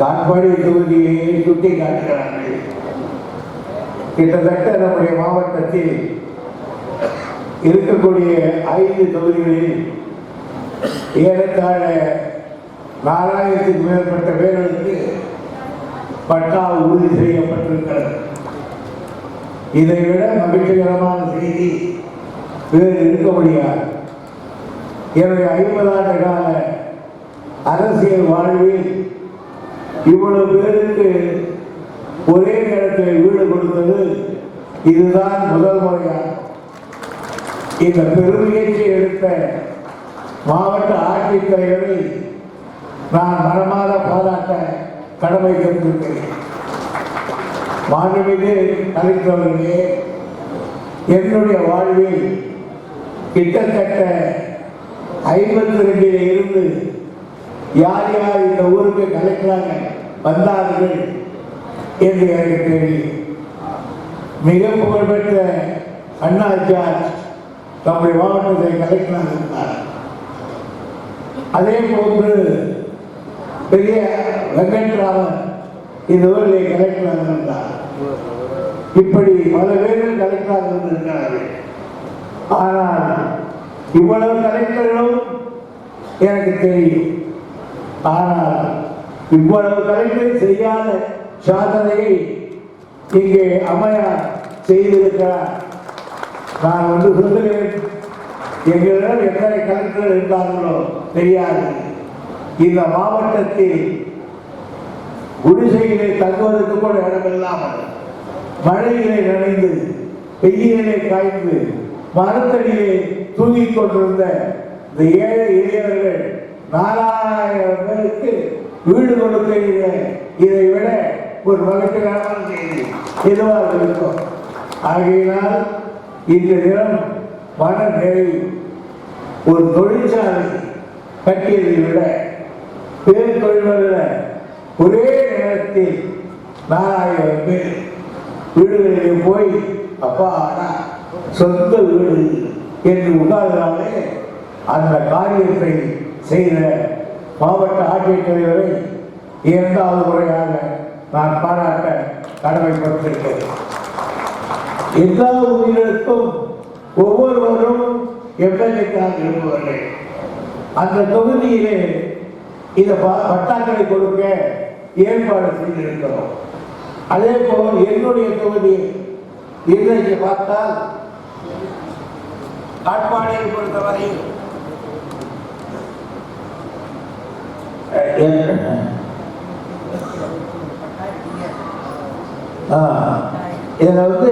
காட்பாடி தொகுதியை சுட்டி காட்டுகிறார்கள். கிட்டத்தட்ட நம்முடைய மாவட்டத்தில் இருக்கக்கூடிய ஐந்து தொகுதிகளில் ஏறத்தாழ நாலாயிரத்துக்கு மேற்பட்ட பேர்களுக்கு பட்டா உறுதி செய்யப்பட்டிருக்கிறது. இதை விட மகிழ்ச்சிகரமான செய்தி வேறு இருக்க முடியாது. என்னுடைய ஐம்பது ஆண்டு கால அரசியல் வாழ்வில் இவ்வளவு பேருக்கு ஒரே நேரத்தில் வீடு கொடுத்தது இதுதான் முதல் முறையா? இந்த பெருமுயற்சி எடுத்த மாவட்ட ஆட்சித்தலைவரை நான் மனமாற பாராட்ட கடமை கொண்டிருக்கிறேன் மாண்புமிகு கலெக்டர் என்னுடைய வாழ்வில் கிட்டத்தட்ட ஐம்பத்தி ரெண்டில் இருந்து யார் யார் இந்த ஊருக்கு கலைக்கிறாங்க வந்தார்கள் என்று எனக்கு தெரியும் மிக புகழ்பெற்ற அண்ணா ஜார்ஜ் நம்முடைய மாவட்டத்தை கலெக்டராக இருந்தார். அதே போன்று பெரிய வெங்கட்ராமன் இந்த ஊரிலே கலெக்டராக இருந்தார். இப்படி பல பேர்கள் கலெக்டராக இருந்திருக்கிறார்கள். ஆனால் இவ்வளவு கலெக்டர்களும் எனக்கு தெரியும். ஆனால் இவ்வளவு கலெக்டர் செய்யாத சாதனையை இங்கே அம்மையார் செய்திருக்கிறார். நான் வந்து சொல்லுகிறேன் எங்களிடம் எத்தனை கலெக்டர் இருந்தார்களோ தெரியாது. இந்த மாவட்டத்தில் குடிசையிலே தங்குவதற்கு கூட இடமில்லாமல் மழையிலே நனைந்து வெயிலே காய்ந்து மரத்தடியிலே தூங்கிக் கொண்டிருந்த இந்த ஏழை இளைஞர்கள் நாலாயிரம் பேருக்கு வீடு கொடுக்கிற இதை விட ஒரு மகிழ்ச்சிகரமான செய்தி எதுவாக இருக்கும் ஆகையினால் இந்த தினம் மன நிறைவு ஒரு தொழிற்சாலை கட்டியதை விட பேர் தொழில்களில் ஒரே நேரத்தில் நாலாயிரம் பேர் வீடுகளிலே போய் அப்பா அண்ணா, சொந்த வீடு என்று உண்டாதனாலே அந்த காரியத்தை செய்த மாவட்ட ஆட்சித்தலைவரை இரண்டாவது முறையாக நான் பாராட்ட கடமைப்பட்டிருக்கிறேன். எல்லா உயிரிழப்பும் ஒவ்வொருவரும் எம்எல்ஏக்காக விரும்புவார்கள் அந்த தொகுதியிலே இந்த ப- பட்டாக்களை கொடுக்க ஏற்பாடு செய்திருக்கிறோம். அதே போல் என்னுடைய தொகுதி இன்றைக்கு பார்த்தால் காட்பாடியை பொறுத்தவரையில் இதில் வந்து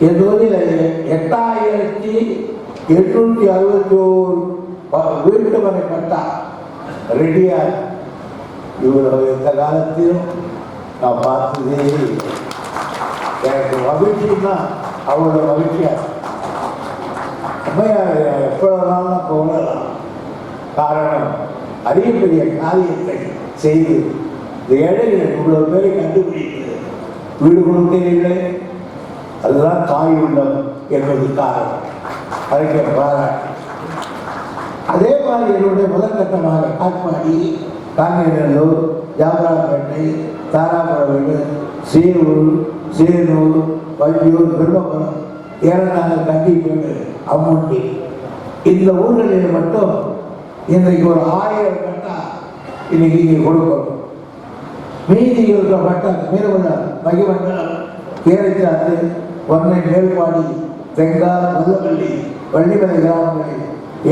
என் தொகுதியில் எட்டாயிரத்தி எட்நூத்தி அறுபத்தி ஓரு வீட்டு மனை பட்டா ரெடியா இவ்வளவு எந்த காலத்திலும் நான் பார்த்ததே எனக்கு மகிழ்ச்சின்னா அவ்வளோ மகிழ்ச்சியா? அம்மையார் உண்மையாக எவ்வளவு நாளும் போகலாம். காரணம் அதிக பெரிய காரியத்தை செய்து இந்த ஏழைகள் இவ்வளவு பேரை கண்டுபிடித்து வீடு கொடுக்கிறீர்களே அதுதான் தாய் உள்ளம் என்பது காரணம். அதுக்கு பாராட்டு அதே மாதிரி என்னுடைய முதற்கட்டமாக காட்பாடி காங்கேநல்லூர் ஜாபராப்பேட்டை தாராபுரம் சீரூர் சேனூர் வள்ளியூர் பிரம்மபுரம் ஏழநாள் கண்டிப்பேடு அம்முட்டி. இந்த ஊர்களில் மட்டும் இன்றைக்கு ஒரு ஆயிரம் கட்டா இன்னைக்கு இங்கே கொடுக்கணும். மீதி இருக்கிற பட்டம் மீனவர்கள் மகிமண்டலம் ஏழைச்சாத்து ஒன்றை மேல்பாடி தெங்கா முல்லப்பள்ளி வள்ளிமலை கிராமங்களில்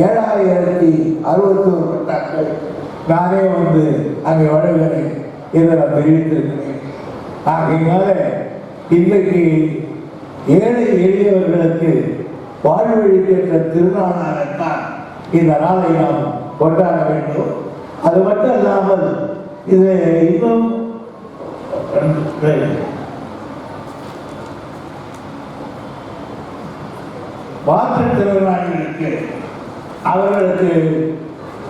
ஏழாயிரத்தி அறுபத்தி ஒரு பட்டாக்கள் நானே வந்து அங்கே வழங்குகிறேன் இதை நான் தெரிவித்திருக்கிறேன். ஆகையினால இன்றைக்கு ஏழை எளியவர்களுக்கு வாழ்வழிக்கின்ற திருநாளாகத்தான் இந்த நாளை நாம் கொண்டாட வேண்டும். அது மட்டும் இல்லாமல் இது இன்னும் மாற்றுத்திறனாளிகளுக்கு அவர்களுக்கு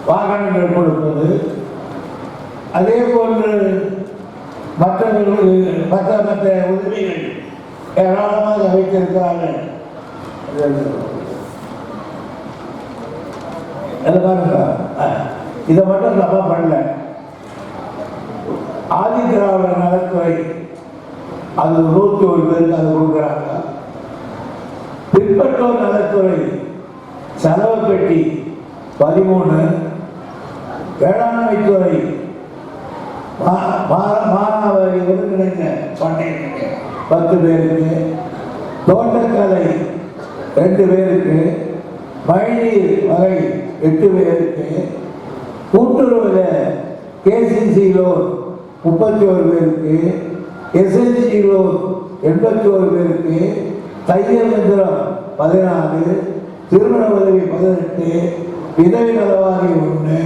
வாகனங்கள் கொடுப்பது. அதே போன்று மற்றவர்களுக்கு மற்ற மற்ற உதவிகள் ஏராளமாக வைத்திருக்கிறார்கள். அது பாருங்க. இதை மட்டும் தப்பா பண்ணல. ஆதி திராவிட நலத்துறை அது நூற்றி ஒரு பேருக்கு அது கொடுக்குறாங்க. பிற்பட்டோர் நலத்துறை செலவு பெட்டி பதிமூணு. வேளாண்மைத்துறை மா- மா- மானாவாரி ஒருங்கிணைந்த பண்ணைக்கு பத்து பேருக்கு. தோட்டக்கலை ரெண்டு பேருக்கு. மழைநீர் வகை எட்டு பேருக்கு. கூட்டுறவுல கேசிசி லோன் முப்பத்தி ஒரு பேருக்கு. எஸ்என்சி லோன் எண்பத்தி ஒரு பேருக்கு. தையல் மந்திரம் பதினாறு. திருமண உதவி பதினெட்டு. விதவை நலவாரி ஒன்று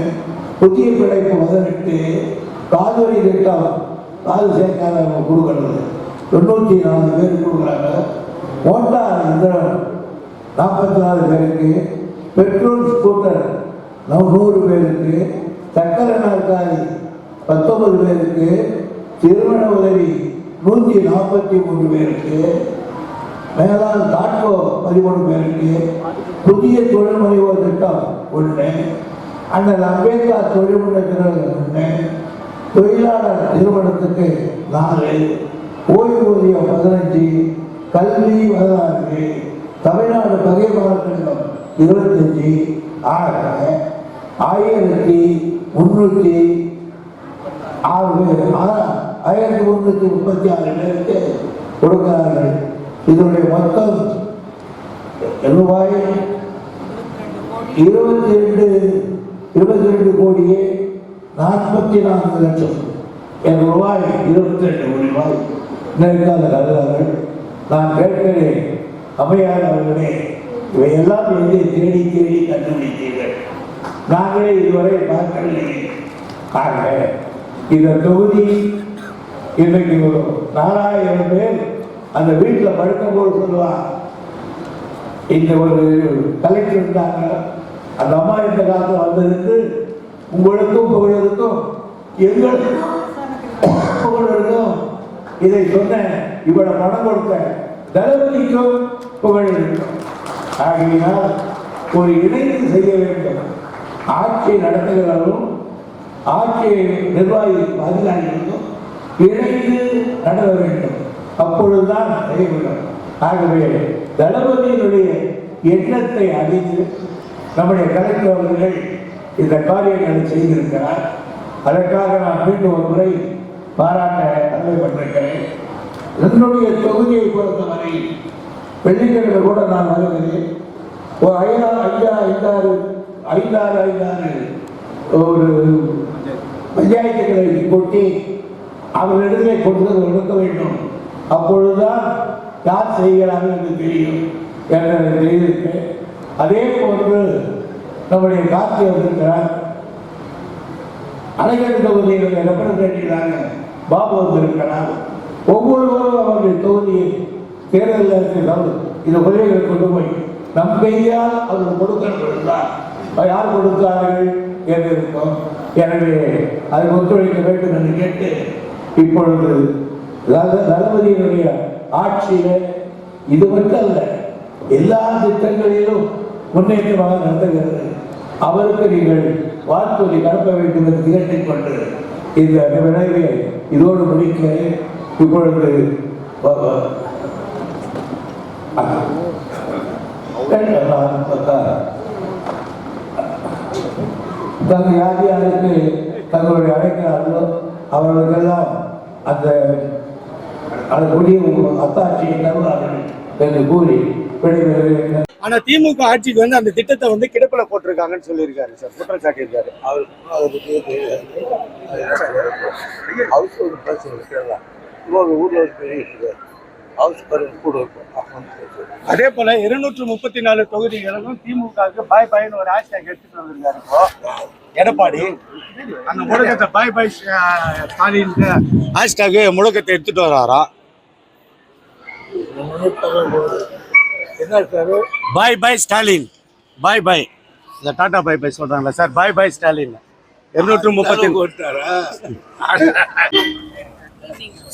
புதிய பிழைப்பு பதினெட்டு. காதுரி திட்டம் காது சேர்க்காதவங்க கொடுக்கறது. தொண்ணூற்றி நாலு பேர் கொடுக்குறாங்க. மோட்டார் இயந்திரம் நாற்பத்தி நாலு பேருக்கு. பெட்ரோல் ஸ்கூட்டர் நூறு பேருக்கு சக்கர நாற்காலி பத்தொன்பது பேருக்கு திருமண உதவி நூற்றி நாற்பத்தி மூன்று பேருக்கு மேலாண் தாட்கோ பதிமூணு பேருக்கு புதிய தொழில் முனைவோர் திட்டம் ஒன்று அண்ணன் அம்பேத்கர் தொழில் முன்னேற்றம் ஒன்று தொழிலாளர் நிறுவனத்துக்கு நாலு ஓய்வூதியம் பதினஞ்சு கல்வி பதினாறு தமிழ்நாடு பகையமார் கழகம் இருபத்தஞ்சி ஆக ஆயிரத்தி முன்னூற்றி ஆறு பேர். ஆயிரத்தி முன்னூற்றி முப்பத்தி ஆறு பேருக்கு கொடுக்கிறார்கள். இதனுடைய மொத்தம் ரூபாய் இருபத்தி ரெண்டு இருபத்தி ரெண்டு கோடியே நாற்பத்தி நான்கு லட்சம். என் ரூபாய் இருபத்தி ரெண்டு கோடி ரூபாய். நெருக்காத கருதார்கள் நான் கேட்கிறேன். அவையார் அவர்களே இவையெல்லாம் எங்கே தேடி தேடி கண்டுபிடித்தீர்கள். நாங்களே இதுவரை பார்க்கவில்லை. ஆக இந்த தொகுதி இன்றைக்கு ஒரு நாலாயிரம் பேர் அந்த வீட்டில் படுக்கும்போது சொல்லுவான் இந்த ஒரு கலெக்டர் இருந்தாங்க அந்த அம்மா இந்த காலத்தில் வந்ததுக்கு உங்களுக்கும் புகழருக்கும் எங்களுக்கும் புகழருக்கும் இதை சொன்ன இவ்வளவு மனம் கொடுத்த தளபதிக்கும் புகழ் இருக்கும். ஆகையினால் ஒரு இணைந்து செய்ய வேண்டும். ஆட்சி நடத்துகிறவரும் ஆட்சி நிர்வாகி அதிகாரிகளுக்கும் இணைந்து நடத்த வேண்டும். அப்பொழுதுதான் செய்யப்படும் ஆகவே தளபதியினுடைய எண்ணத்தை அறிந்து நம்முடைய கலெக்டர் அவர்கள் இந்த காரியங்களை செய்திருக்கிறார். அதற்காக நான் மீண்டும் ஒரு முறை பாராட்ட கடமைப்பட்டிருக்கிறேன் என்னுடைய தொகுதியை பொறுத்தவரை வெள்ளிக்கிழமை கூட நான் வருகிறேன். ஒரு ஐயா ஐயா ஐந்தாறு ஐந்தாறு ஐந்தாறு. ஒரு பஞ்சாயத்துகளை கொட்டி அவர்களிடத்தை கொண்டு கொடுக்க வேண்டும். அப்பொழுதுதான் யார் செய்கிறார்கள் என்று தெரியும். என்று செய்திருக்கேன் அதே போன்று நம்முடைய காட்சி வந்திருக்கிறார் அழகர் தொகுதியில் ரெப்ரசன்டேட்டிவாக பாபு வந்திருக்கிறார் ஒவ்வொருவரும் அவருடைய தொகுதியில் கேரளில் இருக்கிறார் இந்த உதவிகளை கொண்டு போய் நம் கையால் அவர் கொடுக்கிறார் யார் கொடுத்தார்கள் என்று இருக்கும். எனவே அதை ஒத்துழைக்க வேண்டும் என்று கேட்டு இப்பொழுது தளபதியினுடைய ஆட்சியில இது மட்டும் அல்ல எல்லா திட்டங்களிலும் முன்னேற்றமாக நடத்துகிறது. அவருக்கு நீங்கள் வாழ்த்துறை கலப்ப வேண்டும் என்று திகழ்த்திக் கொண்டு இந்த விளைவை இதோடு முடிக்க இப்பொழுது தன் தங்கள் யார் யாருக்கு தங்களுடைய அழைக்கிறார்களோ அவர்களுக்கெல்லாம் அந்த அதற்குரிய அத்தாட்சியை தருவார்கள் என்று கூறி விடைபெறுகிறேன் ஆனா திமுக ஆட்சிக்கு வந்து அந்த திட்டத்தை வந்து கிடப்பில போட்டிருக்காங்கன்னு சொல்லியிருக்காரு சார். குற்றம் சாட்டியிருக்காரு. அவர் அவருக்கு ஹவுஸ் ஒரு பிரச்சனை இருக்கிறதா இன்னொரு ஊரில் ஒரு பெரிய அதே போல இருநூற்று முப்பத்தி நாலு தொகுதிகளுக்கும் திமுகவுக்கு பாய் பாய்னு ஒரு ஹேஷ்டேக் எடுத்துட்டு வந்திருக்காரு இப்போ எடப்பாடி. அந்த முழக்கத்தை பாய் பாய் ஸ்டாலின் ஹேஷ்டேக் முழக்கத்தை எடுத்துட்டு வராராம் என்ன சார் பாய் பாய் ஸ்டாலின் பாய் பாய் இந்த டாடா பாய் பாய் சொல்றாங்களா சார். பாய் பாய் ஸ்டாலின் இருநூற்று முப்பத்தி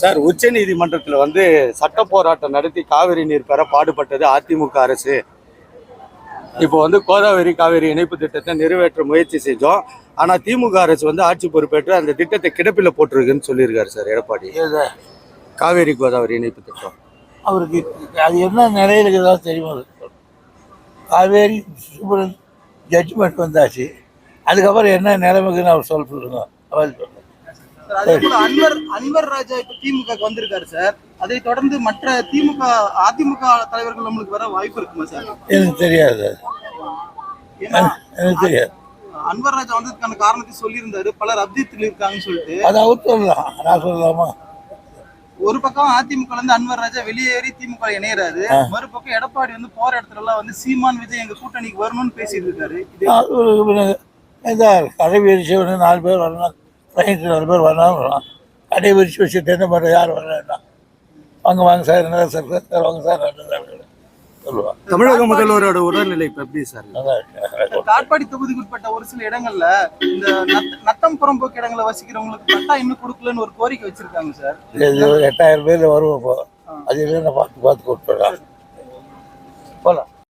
சார் உச்ச நீதிமன்றத்தில் வந்து சட்ட போராட்டம் நடத்தி காவிரி நீர் பெற பாடுபட்டது அதிமுக அரசு. இப்போ வந்து கோதாவரி காவிரி இணைப்பு திட்டத்தை நிறைவேற்ற முயற்சி செஞ்சோம். ஆனா திமுக அரசு வந்து ஆட்சி பொறுப்பேற்று அந்த திட்டத்தை கிடப்பில போட்டிருக்குன்னு சொல்லியிருக்காரு சார் எடப்பாடி. காவேரி கோதாவரி இணைப்பு திட்டம். அவருக்கு அது என்ன நிலையில் இருக்குதோ தெரியுமா? அது. காவேரி சுப்ரீம் ஜட்ஜ்மெண்ட் வந்தாச்சு. அதுக்கப்புறம் என்ன நிலைமைக்குன்னு அவர் சொல்ல சொல்லுங்க அவர் சார், அதே போல அன்வர் அன்வர் ராஜா இப்ப திமுக வந்திருக்காரு சார். அதை தொடர்ந்து மற்ற திமுக அதிமுக தலைவர்கள் நம்மளுக்கு வர வாய்ப்பு இருக்குமா சார்? எனக்கு தெரியாது. எனக்கு தெரியாது. அன்வர் ராஜா வந்ததுக்கான காரணத்தை சொல்லியிருந்தாரு. பலர் அப்தீத்தில் இருக்காங்கன்னு சொல்லிட்டு. அது அவர் சொல்லலாம். நான் சொல்லலாமா? ஒரு பக்கம் அதிமுக இருந்து அன்வர் ராஜா வெளியேறி திமுக இணையறாரு. மறுபக்கம் எடப்பாடி வந்து போற இடத்துல எல்லாம் வந்து சீமான் விஜய் எங்க கூட்டணிக்கு வரணும்னு பேசிட்டு இருக்காரு. இது ஒன்று நாலு பேர் வரணும். ட்ரெயினுக்கு நாலு பேர் வரணும் வரலாம் கடை விரிச்சு வச்சுட்டு என்ன பண்ணுற யார் வரலன்னா வாங்க வாங்க சார் என்ன சார் சார் வாங்க சார் சொல்லுவான் தமிழக முதல்வரோட உடல்நிலை இப்ப எப்படி சார். காட்பாடி தொகுதிக்கு உட்பட்ட ஒரு சில இடங்கள்ல இந்த நத்த- நத்தம் புறம்போக்கு இடங்களை வசிக்கிறவங்களுக்கு பட்டா இன்னும் கொடுக்கலன்னு ஒரு கோரிக்கை வச்சிருக்காங்க சார். இது எட்டாயிரம் பேர் வருவோம் இப்போ. அது இல்லைன்னா பார்த்து பார்த்து கொடுத்துடலாம் போகலாம்